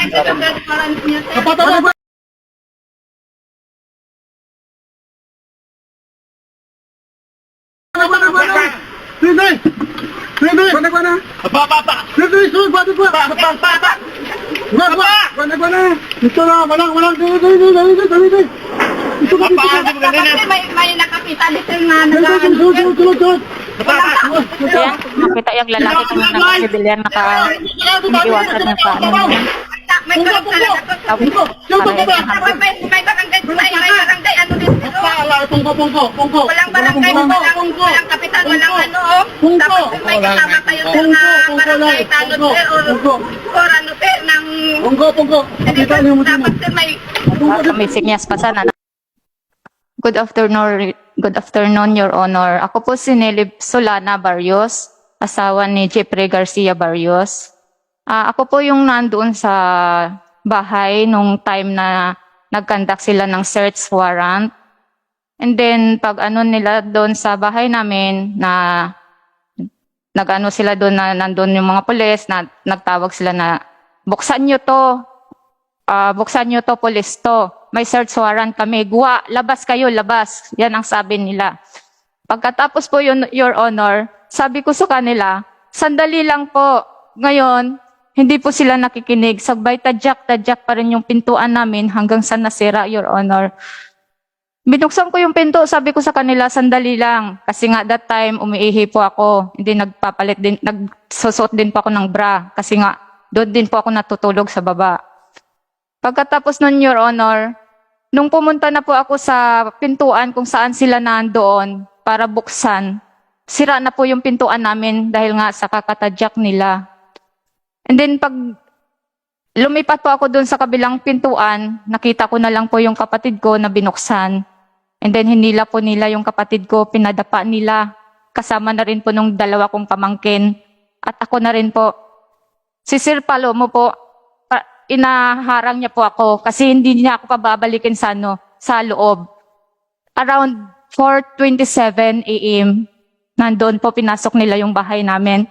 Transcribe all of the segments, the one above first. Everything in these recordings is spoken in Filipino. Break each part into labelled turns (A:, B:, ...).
A: Kapatid mo. Hindi! Hindi! Bana bana!
B: Papa!
A: Hindi! Sul! Bakit ba?
B: Papa! Papa!
A: Wag ba? Bana bana! Ito na! Walang! Walang! Dali! Dali! Dali! Dali! Dali! Dali! Ito ba?
B: Ano ba ganyan?
C: Kasi may, may nakakita dito na
A: Dali! Dali!
C: nag
A: Sulod! Sulod! Sulod! Sulod!
D: Kaya makita yung lalaki kung nakakibilyan, naka ano.
C: May karap talaga to.
A: Pungko! Sulod ka ba?
C: May, barangay, may, barangay, ano din dito.
A: Wala! Pungko! Pungko! Pungko!
C: Walang barangay, walang, kapitan, walang ano, oh.
A: Pungko.
C: Tapos may kasama kayo sir na
A: Pungko, pungko
C: barangay
A: Pungko,
C: sir, or, ano sir, ng...
A: Pungko! Pungko! Kita niyo mo
C: Dapat sir may...
D: May sinyas pa sana. Good afternoon, good afternoon, Your Honor. Ako po si Nelly Solana Barrios, asawa ni Jeffrey Garcia Barrios. Ah, ako po yung nandoon sa bahay nung time na nag-conduct sila ng search warrant. And then, pag ano nila doon sa bahay namin na nag-ano sila doon na nandun yung mga pulis na nagtawag sila na buksan nyo to, Ah, buksan nyo to, police to. May search warrant kami. Guwa, labas kayo, labas. Yan ang sabi nila. Pagkatapos po yun, Your Honor, sabi ko sa kanila, sandali lang po. Ngayon, hindi po sila nakikinig. Sagbay tadyak, tadyak pa rin yung pintuan namin hanggang sa nasira, Your Honor. Binuksan ko yung pinto, sabi ko sa kanila, sandali lang. Kasi nga that time, umiihi po ako. Hindi nagpapalit din, nagsusot din po ako ng bra. Kasi nga, doon din po ako natutulog sa baba. Pagkatapos nun, Your Honor, nung pumunta na po ako sa pintuan kung saan sila nandoon para buksan, sira na po yung pintuan namin dahil nga sa kakatadyak nila. And then pag lumipat po ako doon sa kabilang pintuan, nakita ko na lang po yung kapatid ko na binuksan. And then hinila po nila yung kapatid ko, pinadapa nila. Kasama na rin po nung dalawa kong pamangkin. At ako na rin po. Si Sir Palomo po, inaharang niya po ako kasi hindi niya ako pababalikin sa ano, sa loob. Around 4:27 AM, nandoon po pinasok nila yung bahay namin.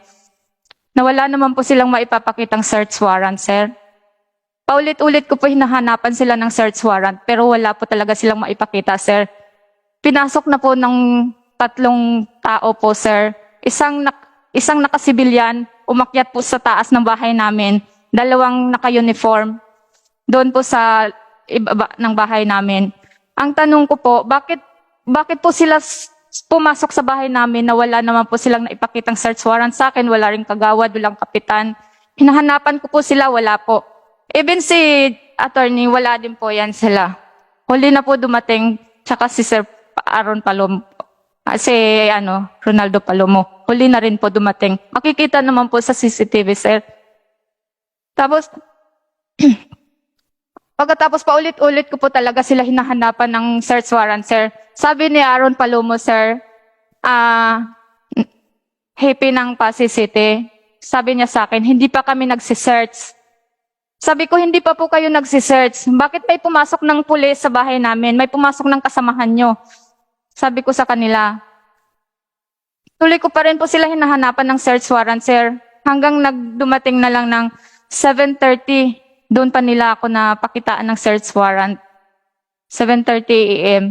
D: Nawala naman po silang maipapakitang search warrant, sir. Paulit-ulit ko po hinahanapan sila ng search warrant pero wala po talaga silang maipakita, sir. Pinasok na po ng tatlong tao po, sir. Isang nak isang nakasibilyan, umakyat po sa taas ng bahay namin, dalawang naka-uniform, doon po sa ibaba ng bahay namin. Ang tanong ko po, bakit, bakit po sila pumasok sa bahay namin na wala naman po silang naipakitang search warrant sa akin, wala rin kagawad, walang kapitan. Hinahanapan ko po sila, wala po. Even si attorney, wala din po yan sila. Huli na po dumating, tsaka si Sir Aaron Palomo, ah, si ano, Ronaldo Palomo. Huli na rin po dumating. Makikita naman po sa CCTV, sir. Tapos, pagkatapos pa ulit-ulit ko po talaga sila hinahanapan ng search warrant, sir. Sabi ni Aaron Palomo, sir, ah, happy ng Pasig City. Sabi niya sa akin, hindi pa kami nagsisearch. Sabi ko, hindi pa po kayo nagsisearch. Bakit may pumasok ng pulis sa bahay namin? May pumasok ng kasamahan nyo. Sabi ko sa kanila, tuloy ko pa rin po sila hinahanapan ng search warrant, sir. Hanggang nagdumating na lang ng 7.30, doon pa nila ako na pakitaan ng search warrant. 7.30 a.m.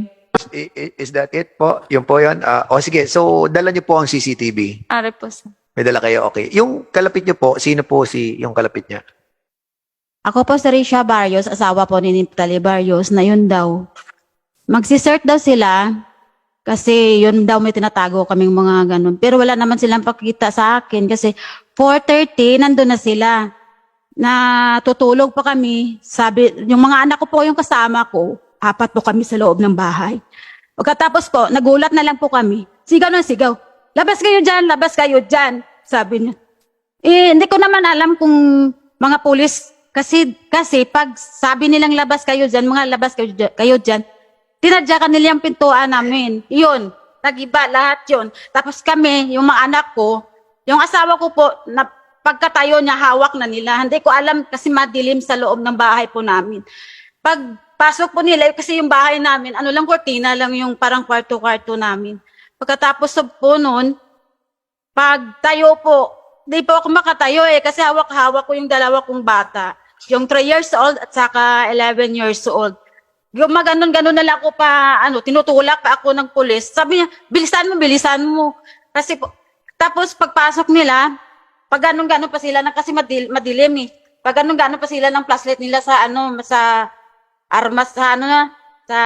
E: Is that it po? Yun po yun? Ah, o sige, so dala niyo po ang CCTV.
D: Ari po, sir.
E: May dala kayo, okay. Yung kalapit niyo po, sino po si yung kalapit niya?
F: Ako po si Risha Barrios, asawa po ni Niptali Barrios, na yun daw. Magsisert daw sila kasi yun daw may tinatago kaming mga ganun. Pero wala naman silang pakita sa akin kasi 4.30 nandun na sila. Na tutulog pa kami. Sabi, yung mga anak ko po yung kasama ko, apat po kami sa loob ng bahay. Pagkatapos po, nagulat na lang po kami. Sigaw na sigaw. Labas kayo dyan, labas kayo dyan. Sabi niya. Eh, hindi ko naman alam kung mga pulis, kasi, kasi pag sabi nilang labas kayo dyan, mga labas kayo, kayo dyan, tinadyakan nila yung pintuan namin. Yun, nagiba lahat yun. Tapos kami, yung mga anak ko, yung asawa ko po, na pagkatayo niya, hawak na nila. Hindi ko alam kasi madilim sa loob ng bahay po namin. Pag pasok po nila, kasi yung bahay namin, ano lang, kortina lang yung parang kwarto-kwarto namin. Pagkatapos po noon, pag tayo po, di po ako makatayo eh, kasi hawak-hawak ko yung dalawa kong bata. yung 3 years old at saka 11 years old. Yung mga ganun-ganun na lang ako pa, ano, tinutulak pa ako ng pulis. Sabi niya, bilisan mo, bilisan mo. Kasi po, tapos pagpasok nila, pag ganun-ganun pa sila, na, kasi madil, madilim eh. Pag ganun-ganun pa sila ng flashlight nila sa, ano, sa armas, sa ano na, sa,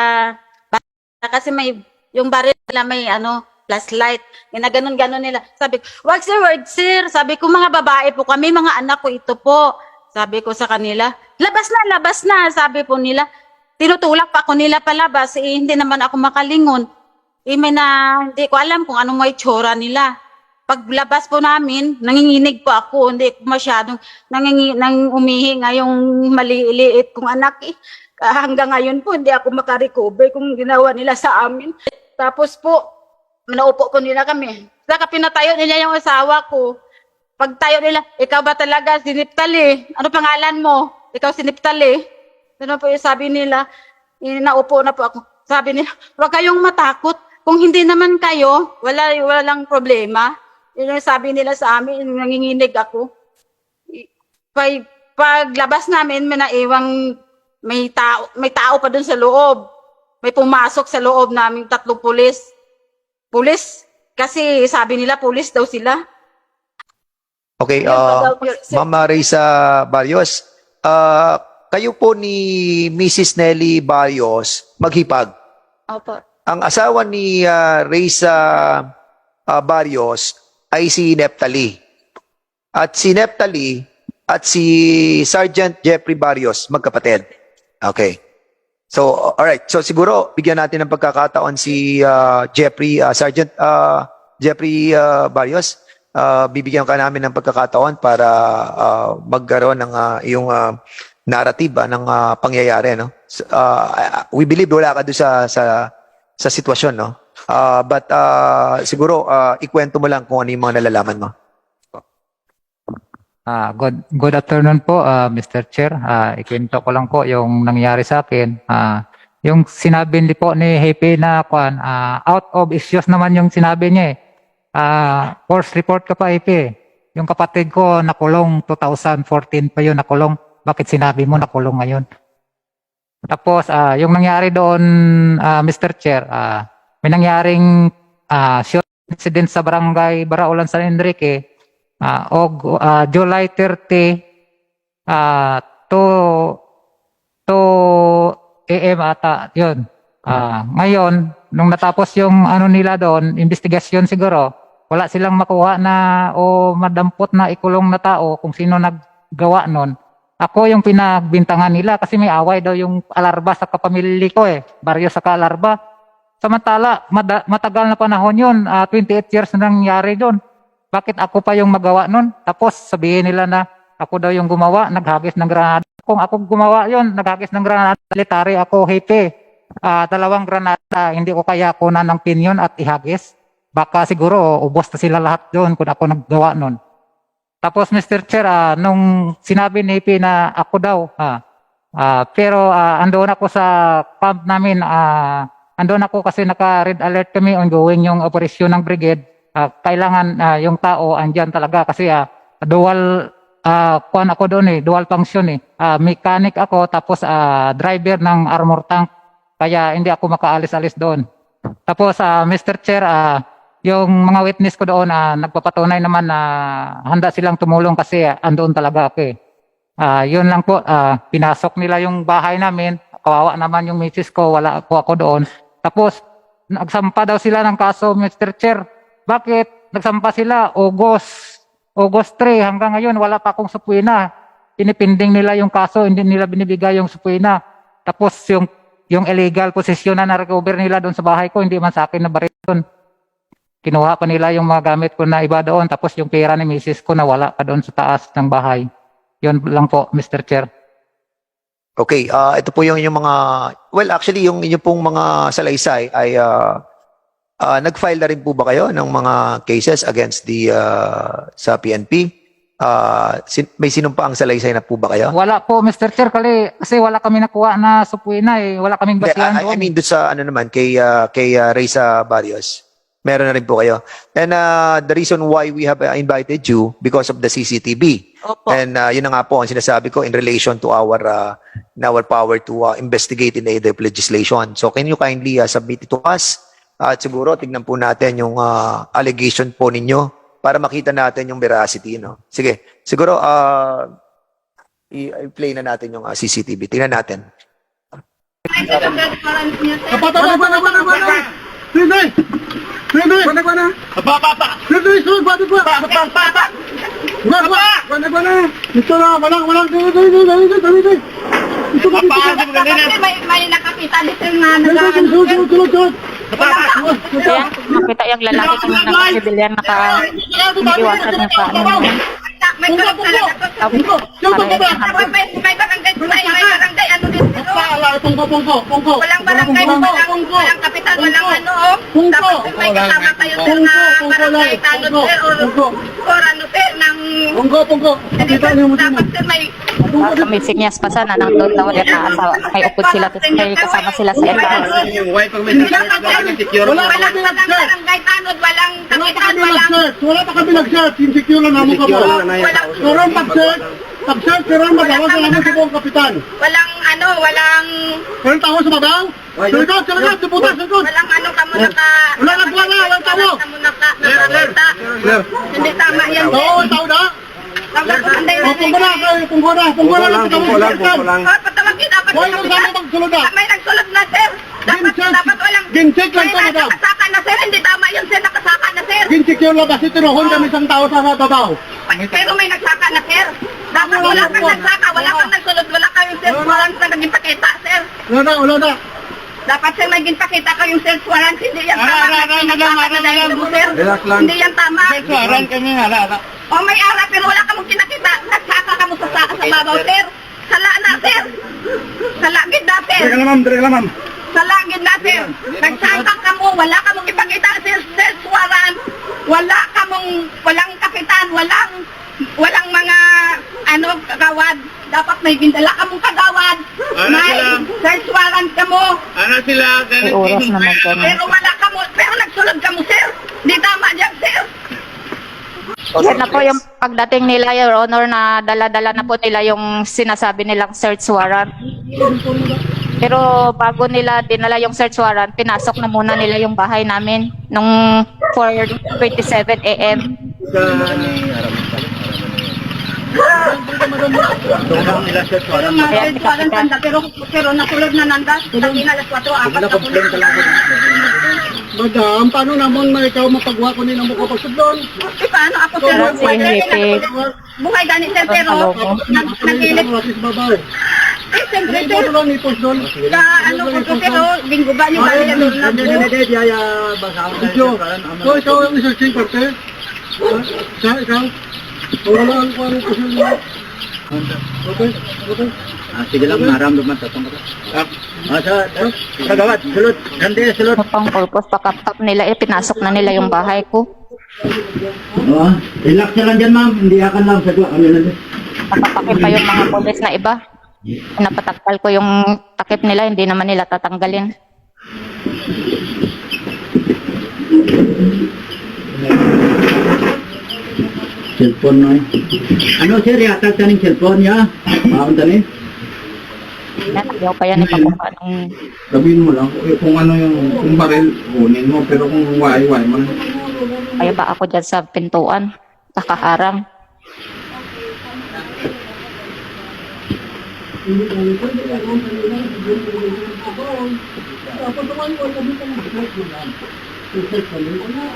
F: kasi may, yung baril nila may, ano, flashlight. Ginaganon-ganon nila. Sabi ko, wag sir, wag sir. Sabi ko, mga babae po kami, mga anak ko ito po. Sabi ko sa kanila, labas na, labas na. Sabi po nila, tinutulak pa ako nila palabas. Eh, hindi naman ako makalingon. Eh, may na, hindi ko alam kung anong may tsura nila. Paglabas po namin, nanginginig po ako. Hindi ko masyadong nangingi, nang umihi nga yung maliliit kong anak. Eh. Ah, Hanggang ngayon po, hindi ako makarecover kung ginawa nila sa amin. Tapos po, naupo po nila kami. Saka pinatayo nila yung asawa ko. Pag tayo nila, ikaw ba talaga si Niptali? Ano pangalan mo? Ikaw si Niptali? Ano po yung sabi nila? Eh, Naupo na po ako. Sabi nila, huwag kayong matakot. Kung hindi naman kayo, wala, walang problema. Yun yung sabi nila sa amin, nanginginig ako. Pag, paglabas namin, may naiwang, may tao, may tao pa dun sa loob. May pumasok sa loob namin tatlong pulis. Pulis. Kasi sabi nila, pulis daw sila.
E: Okay, uh. Ma'am Risa Barrios, uh, kayo po ni Mrs. Nelly Barrios maghipag.
D: Opo.
E: Ang asawa ni uh, Risa uh, Barrios ay si Neptali. At si Neptali at si Sergeant Jeffrey Barrios, magkapatid. Okay. So, all right. So siguro bigyan natin ng pagkakataon si uh, Jeffrey uh, Sergeant uh, Jeffrey uh, Barrios. Uh, bibigyan ka namin ng pagkakataon para uh, magkaroon ng uh, iyong uh, narrative ah, ng uh, pangyayari no. Uh, we believe wala ka doon sa sa sa sitwasyon no. Uh, but uh, siguro uh, ikwento mo lang kung ano yung mga nalalaman mo.
B: Ah, good good afternoon po, ah, Mr. Chair. Ah, ikwento ko lang po yung nangyari sa akin. Ah, yung sinabi ni po ni Hepe na kwan, ah, out of issues naman yung sinabi niya eh. Ah, force report ka pa Hepe. Yung kapatid ko nakulong 2014 pa yun nakulong. Bakit sinabi mo nakulong ngayon? Tapos ah, yung nangyari doon ah, Mr. Chair, ah, may nangyaring ah, shooting incident sa barangay Baraulan San Enrique Ah, og ah, July 30 ah to to AM ata yun. Ah, ngayon nung natapos yung ano nila doon, investigasyon siguro, wala silang makuha na o madampot na ikulong na tao kung sino naggawa nun. Ako yung pinagbintangan nila kasi may away daw yung alarba sa kapamilya ko eh. Baryo sa alarba. Samantala, mada- matagal na panahon yun. ah, 28 years na nangyari doon bakit ako pa yung magawa nun? Tapos sabihin nila na ako daw yung gumawa, naghagis ng granada. Kung ako gumawa yon, naghagis ng granada, military ako, hepe. Ah, dalawang granada, hindi ko kaya kunan ng pinyon at ihagis. Baka siguro ubos na sila lahat doon kung ako naggawa nun. Tapos Mr. Chair, ah, nung sinabi ni Hepe na ako daw, ah, ah, pero ah, andoon ako sa camp namin, ah, andoon ako kasi naka-red alert kami ongoing yung operasyon ng brigade ah, kailangan ah, yung tao andyan talaga kasi ah, dual ah kuan ako doon eh, dual function eh. Ah, mechanic ako tapos ah, driver ng armor tank. Kaya hindi ako makaalis-alis doon. Tapos ah, Mr. Chair, ah, yung mga witness ko doon ah, nagpapatunay naman na handa silang tumulong kasi ah, andoon talaga ako eh. Ah, yun lang po, ah, pinasok nila yung bahay namin. Kawawa naman yung misis ko, wala po ako doon. Tapos nagsampa daw sila ng kaso, Mr. Chair. Bakit? Nagsampa sila August, August 3 hanggang ngayon wala pa akong supuina. Pinipinding nila yung kaso, hindi nila binibigay yung supuina. Tapos yung yung illegal possession na na-recover nila doon sa bahay ko, hindi man sa akin na baril doon. Kinuha pa nila yung mga gamit ko na iba doon, tapos yung pera ni misis ko na wala pa doon sa taas ng bahay. Yun lang po, Mr. Chair.
E: Okay, ah ito po yung inyong mga well actually yung inyong pong mga salaysay ay ah ah, nag-file na rin po ba kayo ng mga cases against the ah, sa PNP? Ah, sin- may sinumpaang salaysay na po ba kayo?
B: Wala po, Mr. Chair, kasi, kasi wala kami nakuha na supuina eh. Wala kaming basihan
E: I, I
B: doon.
E: mean doon sa ano naman kay ah, kay ah, Reza Barrios. Meron na rin po kayo. And uh, the reason why we have uh, invited you because of the CCTV.
G: Opo.
E: And uh, yun na nga po ang sinasabi ko in relation to our uh, in our power to uh, investigate in aid of legislation. So can you kindly uh, submit it to us? at siguro tignan po natin yung uh, allegation po ninyo para makita natin yung veracity. No? Sige, siguro uh, i- i-play na natin yung uh, CCTV. Tingnan natin.
C: Niya, sir.
H: Kapata, kapata, kapata, kapata. Hindi. Hindi. Kapata, kapata. Kapata. Hindi, sir, bakit ba? Kapata. Wag, wag. Wala, wala. Ito na, walang, walang. Dito, dito, dito, dito, dito. Ba, dito, dito.
C: Kasi may, may nakakita dito na nag
H: dito, dito, dito, dito.
D: Kaya makita yung lalaki kung naka-civilian, naka-iwasan yung paano.
C: May karap talaga to. Tapos may, barangay may barangay ano din dito.
H: Pungko, pungko, pungko.
C: Walang barangay, walang, walang kapitan, walang ano, oh.
H: Pungko.
C: Tapos may kasama kayo, sir, na
H: Pungko, pungko
C: barangay tanod,
H: Pungko,
C: sir, or, ano, sir, ng...
H: Pungko, pungko.
C: Hindi,
H: Kita niyo mo dito.
C: dapat, sir, may...
D: Uh, may sinyas pa sana nang doon daw ulit na asawa. May upod sila, may kasama sila sa FRC.
H: Wala
C: Walang
H: kami
C: walang
H: nag-search.
C: walang
H: Wala pa kami
C: walang...
H: nag-search. Wala pa kami nag-search. Insecure lang namin ka po.
C: Walang,
H: Pero pag-search, pag-search, pero magawa sa namin sa buong kapitan.
C: walang ano, walang...
H: Walang tao sa bagang? Sirikot, sirikot, diputas, sirikot.
C: Walang ano ka mo naka...
H: Wala nagwala, walang tao.
C: Ka mo naka... Nakakita. Hindi tama yan.
H: Oo, tao na.
C: Tama ko, hindi
H: O, pungko na, kayo, pungko na, pungko na. Pungko lang, pungko lang.
C: Patawagin dapat
H: Huwag
C: yung
H: sana na.
C: May nagsulod na, sir. Dapat, dapat walang...
H: gincheck lang
C: May
H: to, madam.
C: nakasaka na, sir. Hindi tama yun, sir. Nakasaka na, sir.
H: Insecure lang kasi tinuhon kami isang tao sa babaw.
C: Pero may nagsaka na, sir. Dapat wala kang nagsaka. Wala kang nagsulod. Wala kang search warrant na naging pakita, sir.
H: Wala na, wala na.
C: Dapat sir naging pakita kayong search warrant. Hindi yan
H: Ara,
C: tama.
H: ara, ara,
C: Naging
H: madam, ara, madam.
C: sir.
H: Relax lang.
C: Hindi yan tama.
H: Saran kami, hala, hala.
C: O may ara pero wala ka mong kinakita. Nagsaka ka mo sa, sa, sa babaw, sir. Sala na, sir. Sala, gid na, sir.
H: Teka lang, ma'am, teka lang, ma'am.
C: Sala, gid na, sir. Nagsaka ka mo. Wala ka mong ipakita, sir. Search warrant. Wala ka mong, walang kapitan, walang, walang mga, ano, kagawad. Dapat may gindala ka mong kagawad.
H: Ano
C: May
H: sila?
C: search warrant ka mo.
H: Ano sila?
D: May oras naman ganun.
C: Pero wala ka mo, pero nagsulod ka mo, sir. Di tama dyan, sir.
D: Yan na po yung pagdating nila, Your Honor, na dala-dala na po nila yung sinasabi nilang search warrant. Pero bago nila dinala yung search warrant, pinasok na muna nila yung bahay namin nung 4.27 a.m.
C: Pero mga search warrant tanda, pero, pero nasulod na nanda. Na alas 4, apat na pulis.
H: Madam, paano naman na ikaw mapagwa ko ni na mo kapag doon?
C: Eh, paano ako, sir?
D: Pero si Hepe,
C: Buhay gani, sir, pero nag- nagilit. Eh, siyempre, sir.
H: ko lang ipos doon.
C: Ka, ano ko to, pero linggo ba yung bali na doon na po?
H: Video. So, ikaw ang researching parte? Siya, ikaw? Wala ang kung kasi mo. Okay, okay.
I: Ah, sige lang, naramdaman tatong ka. Ah, sa, sa gawad, sulot, ganda, sulot.
D: ano pang purpose, pakap-kap nila, eh, pinasok na nila yung bahay ko.
I: Oo, relax na lang dyan, ma'am. Hindi akan lang, sagwa kami lang dyan.
D: Napapakip pa yung mga pulis na iba. Napatakpal ko yung takip nila, hindi naman nila tatanggalin.
I: Cellphone mo eh. Ano, sir, yatag ka ng cellphone niya? Maon tani?
D: Yan, ayaw pa yan ipakuha ng
J: Sabihin mo lang eh, kung ano yung kung baril, kunin mo. Pero kung why-why man,
D: Kaya ba ako dyan sa pintuan? Nakaharang. Kaya na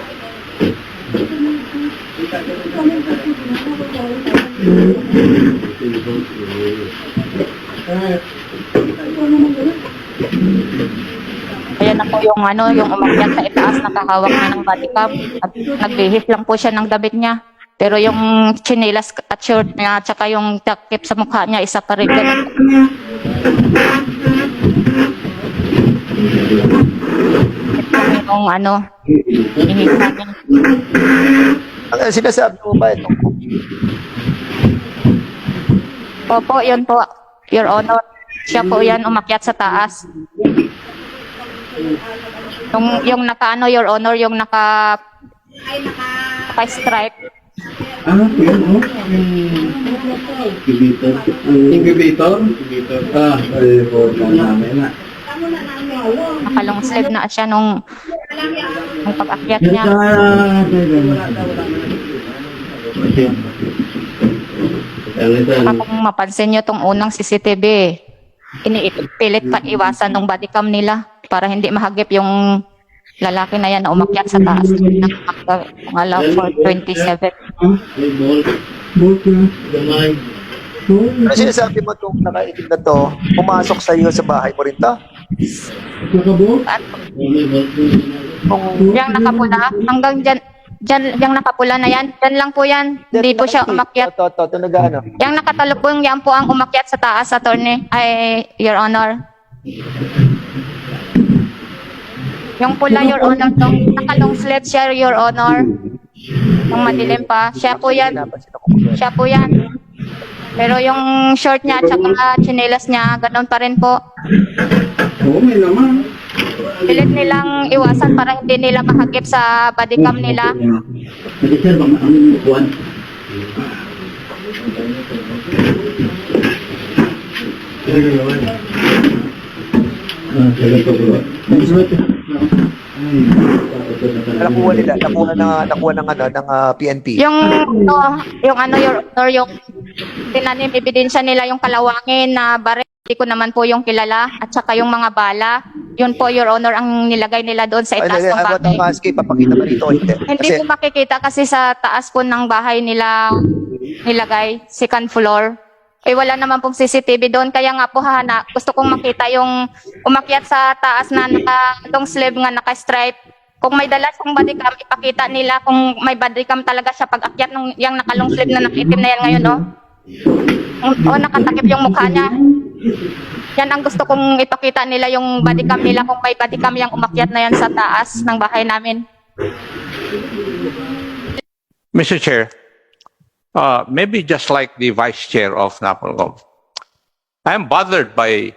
D: po yung ano, yung umakyat sa itaas, nakahawak na ng body cam. At nagbihis lang po siya ng damit niya. Pero yung chinelas at shirt niya, tsaka yung takip sa mukha niya, isa pa rin. Ito yung ano, hinihisa niya.
E: Ang sinasabi mo ba ito?
D: Opo, yun po, Your Honor. Siya po yan umakyat sa taas. Yung, yung naka, ano, Your Honor, yung naka, naka-stripe.
J: Ah, yun, oh. Incubator. Incubator? Incubator. Ah, ay, po, namin na.
D: Nakalong sleeve na siya nung, nung pag-akyat niya. Kung mapansin nyo tong unang CCTV, inipilit pa iwasan ng body cam nila para hindi mahagip yung lalaki na yan na umakyat sa taas ng pangalaw for 27.
J: Bolt na. Gamay.
E: Ano sinasabi mo itong nakaitim na to, pumasok sa iyo sa bahay mo rin to?
D: At
E: Kung
D: yung nakapula, hanggang dyan, dyan, yung nakapula na yan, dyan lang po yan. Hindi po siya umakyat.
E: To, to, to, nag-ano?
D: Yung nakatalupong yan po ang umakyat sa taas, attorney. Ay, Your Honor. Yung pula, Your Honor, tong nakalong sleeve siya, Your Honor. Yung madilim pa. Siya po yan.
E: Po.
D: Siya po yan. Pero yung short niya at saka chinelas niya, ganun pa rin po.
J: Oo, may naman.
D: Pilit nilang iwasan para hindi nila mahagip sa body cam nila.
I: Kasi sir, bang ang buwan? Ah, sige po bro.
E: Nakuha nila, nakuha na, nakuha ng ano, ng ah, PNP.
D: Yung, no, yung ano, your, or yung tinanim, ebidensya nila yung kalawangin na baril. Hindi ko naman po yung kilala. At saka yung mga bala. Yun po, Your Honor, ang nilagay nila doon sa itaas ng bahay.
E: ask, papakita ba rito? Hindi.
D: Hindi
E: Kasi,
D: po makikita kasi sa taas po ng bahay nila nilagay, second floor. Eh wala naman pong CCTV doon. Kaya nga po hahana, gusto kong makita yung umakyat sa taas na naka, itong slave nga naka-stripe. Kung may dala siyang body cam, ipakita nila kung may body cam talaga siya pag akyat ng yung nakalong sleeve na nakitim na yan ngayon, no? O nakatakip yung mukha niya. Yan ang gusto kong ipakita nila yung body cam nila kung may body cam yung umakyat na yan sa taas ng bahay namin.
K: Mr. Chair, uh, maybe just like the Vice Chair of NAPOLCOM, I am bothered by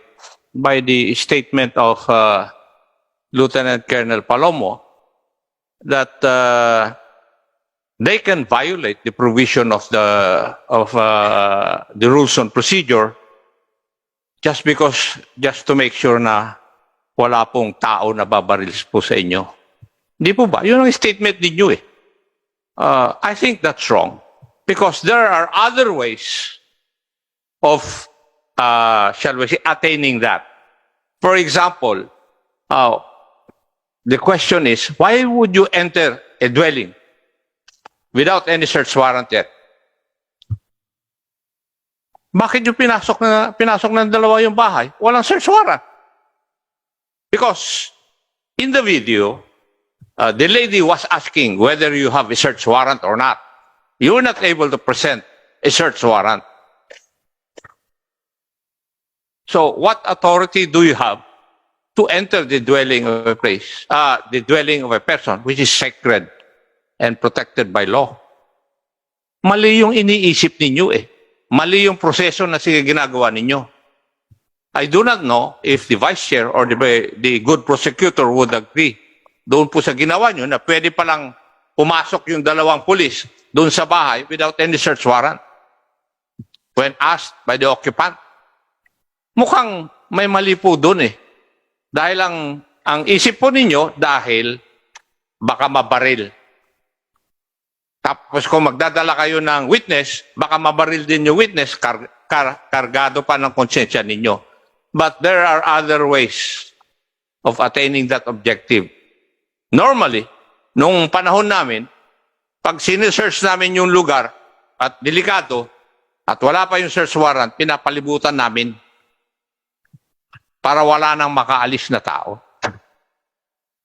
K: by the statement of uh, Lieutenant Colonel Palomo that uh, they can violate the provision of the of uh, the rules on procedure just because just to make sure na wala pong tao na babaril po sa inyo. Hindi po ba? Yun ang statement ninyo eh. Uh, I think that's wrong because there are other ways of, uh, shall we say, attaining that. For example, uh, the question is, why would you enter a dwelling without any search warrant yet? Bakit yung pinasok na pinasok ng dalawa yung bahay? Walang search warrant. Because in the video, uh, the lady was asking whether you have a search warrant or not. You were not able to present a search warrant. So, what authority do you have to enter the dwelling of a place, uh, the dwelling of a person, which is sacred and protected by law? Mali yung iniisip ninyo eh. Mali yung proseso na sige ginagawa ninyo. I do not know if the vice chair or the, the good prosecutor would agree doon po sa ginawa nyo na pwede palang pumasok yung dalawang pulis doon sa bahay without any search warrant. When asked by the occupant, mukhang may mali po doon eh. Dahil ang, ang isip po ninyo, dahil baka mabaril. Tapos kung magdadala kayo ng witness, baka mabaril din yung witness, kar, kar, kargado pa ng konsensya ninyo. But there are other ways of attaining that objective. Normally, nung panahon namin, pag sinesearch namin yung lugar at delikado at wala pa yung search warrant, pinapalibutan namin para wala nang makaalis na tao.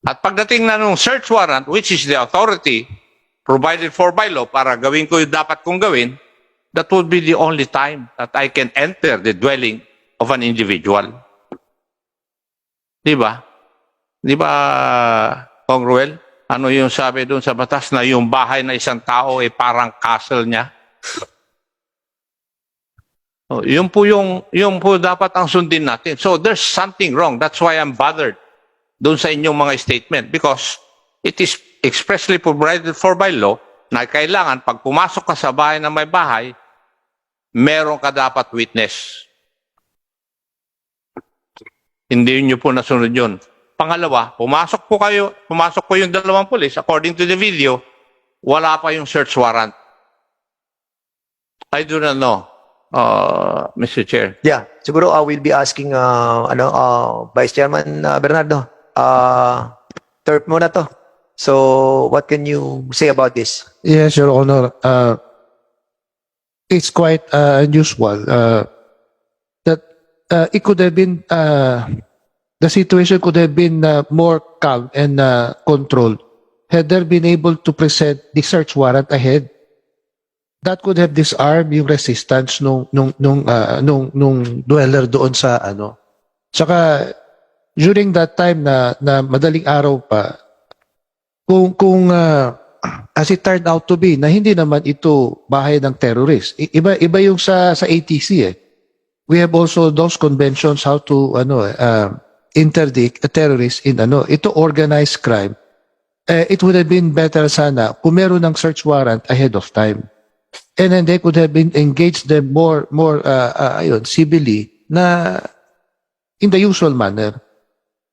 K: At pagdating na nung search warrant, which is the authority provided for by law para gawin ko yung dapat kong gawin, that would be the only time that I can enter the dwelling of an individual. Di ba? Di ba, Congruel? Ano yung sabi doon sa batas na yung bahay na isang tao ay parang castle niya? Oh, yun po yung, yung po dapat ang sundin natin. So there's something wrong. That's why I'm bothered doon sa inyong mga statement because it is expressly provided for by law na kailangan pag pumasok ka sa bahay na may bahay, meron ka dapat witness. Hindi nyo po nasunod yun. Pangalawa, pumasok po kayo, pumasok po yung dalawang pulis, according to the video, wala pa yung search warrant. I do not know, uh, Mr. Chair.
E: Yeah, siguro I will be asking uh, ano uh, Vice Chairman uh, Bernardo. Uh, terp muna to. So, what can you say about this?
A: Yes, Your Honor. Uh, it's quite uh, unusual uh, that uh, it could have been uh, the situation could have been uh, more calm and uh, controlled had there been able to present the search warrant ahead. That could have disarmed yung resistance nung nung nung uh, nung nung dweller doon sa ano. Tsaka during that time na na madaling araw pa kung kung uh, as it turned out to be na hindi naman ito bahay ng terrorist. I- Iba iba yung sa sa ATC eh. We have also those conventions how to ano uh, interdict a terrorist in ano ito organized crime. Eh, it would have been better sana kung meron ng search warrant ahead of time. And then they could have been engaged them more more uh, uh, ayun civilly na in the usual manner.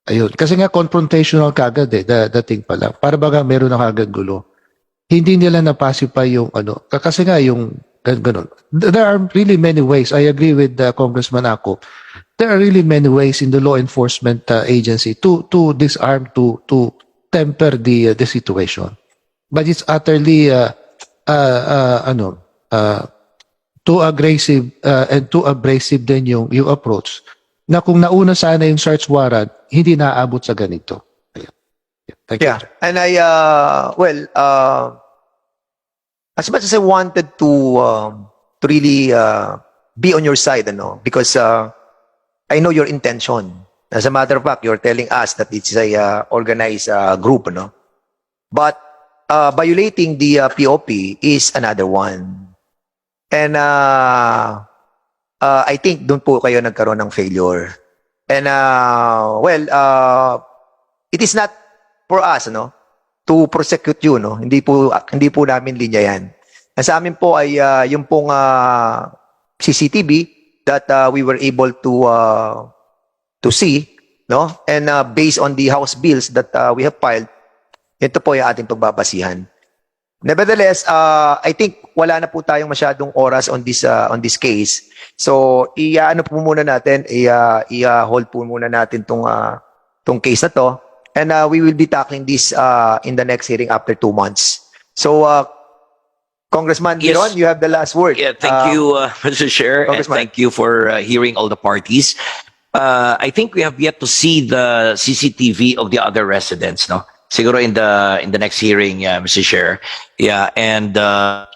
A: Ayun. Kasi nga confrontational kagad eh, da, dating pa lang. Para baga meron na kagad gulo. Hindi nila napasipay yung ano. Kasi nga yung gan- ganun. There are really many ways. I agree with uh, Congressman Ako. There are really many ways in the law enforcement uh, agency to to disarm to to temper the uh, the situation. But it's utterly uh, uh, uh, ano uh, too aggressive uh, and too abrasive din yung yung approach na kung nauna sana yung search warrant, hindi naaabot sa ganito. Ayan. Yeah. Thank you.
E: Yeah, and I uh, well uh, as much as I wanted to um, to really uh, be on your side, ano, because uh, I know your intention. As a matter of fact, you're telling us that it's a uh, organized uh, group, no? But uh, violating the uh, POP is another one. And uh, uh, I think doon po kayo nagkaroon ng failure. And uh, well, uh, it is not for us, no, to prosecute you, no. Hindi po hindi po namin linya 'yan. Ang sa amin po ay uh, yung pong uh, CCTV that uh, we were able to uh, to see, no? And uh, based on the house bills that uh, we have filed, ito po yung ating pagbabasihan. Nevertheless, uh, I think wala na po tayong masyadong oras on this uh, on this case. So, i-ano po muna natin, i- i-hold po muna natin tong uh, tong case na to. And uh, we will be tackling this uh, in the next hearing after two months. So, uh, Congressman
L: Yes.
E: Giron, you have the last word.
L: Yeah, thank
E: Uh,
L: you, uh, Mr. Chair, and thank you for uh, hearing all the parties. Uh, I think we have yet to see the CCTV of the other residents, no? Siguro in the in the next hearing, uh, Mr. Chair. Yeah, and uh,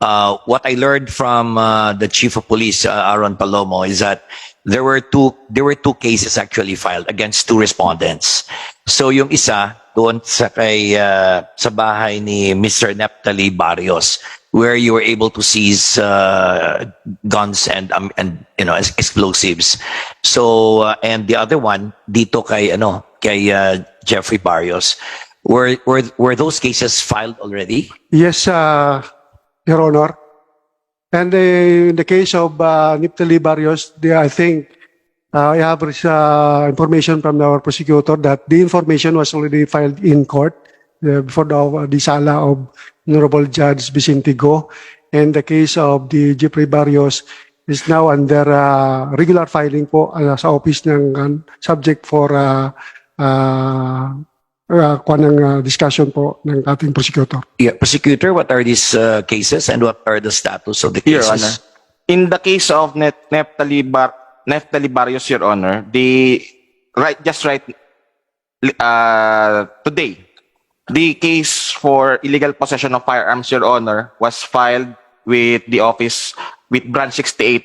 L: uh, what I learned from uh, the chief of police, uh, Aaron Palomo, is that there were two there were two cases actually filed against two respondents. So yung isa doon sa kay uh, sa bahay ni Mr. Neptali Barrios where you were able to seize uh, guns and um, and you know ex- explosives. So uh, and the other one dito kay ano kay uh, Jeffrey Barrios were were were those cases filed already?
M: Yes, uh, Your Honor. And uh, in the case of uh, Niptali Barrios, the, I think uh, I have uh, information from our prosecutor that the information was already filed in court uh, before the, the sala of Honorable Judge Vicente Go. And the case of the Jeffrey Barrios is now under uh, regular filing po uh, sa office ng uh, subject for uh, uh, uh, kuha ng uh, discussion po ng ating prosecutor.
L: Yeah, prosecutor, what are these uh, cases and what are the status of the
N: Your
L: cases?
N: Honor. In the case of Net Neftali Bar Neftali Barrios, Your Honor, the right just right uh, today, the case for illegal possession of firearms, Your Honor, was filed with the office with branch 68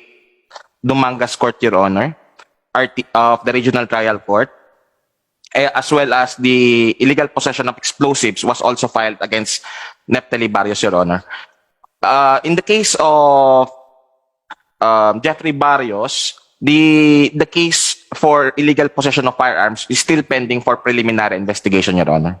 N: Dumangas Court, Your Honor, RT, of the Regional Trial Court. Eh, as well as the illegal possession of explosives was also filed against Neftali Barrios, Your Honor. Uh, in the case of um, Jeffrey Barrios, the the case for illegal possession of firearms is still pending for preliminary investigation, Your Honor.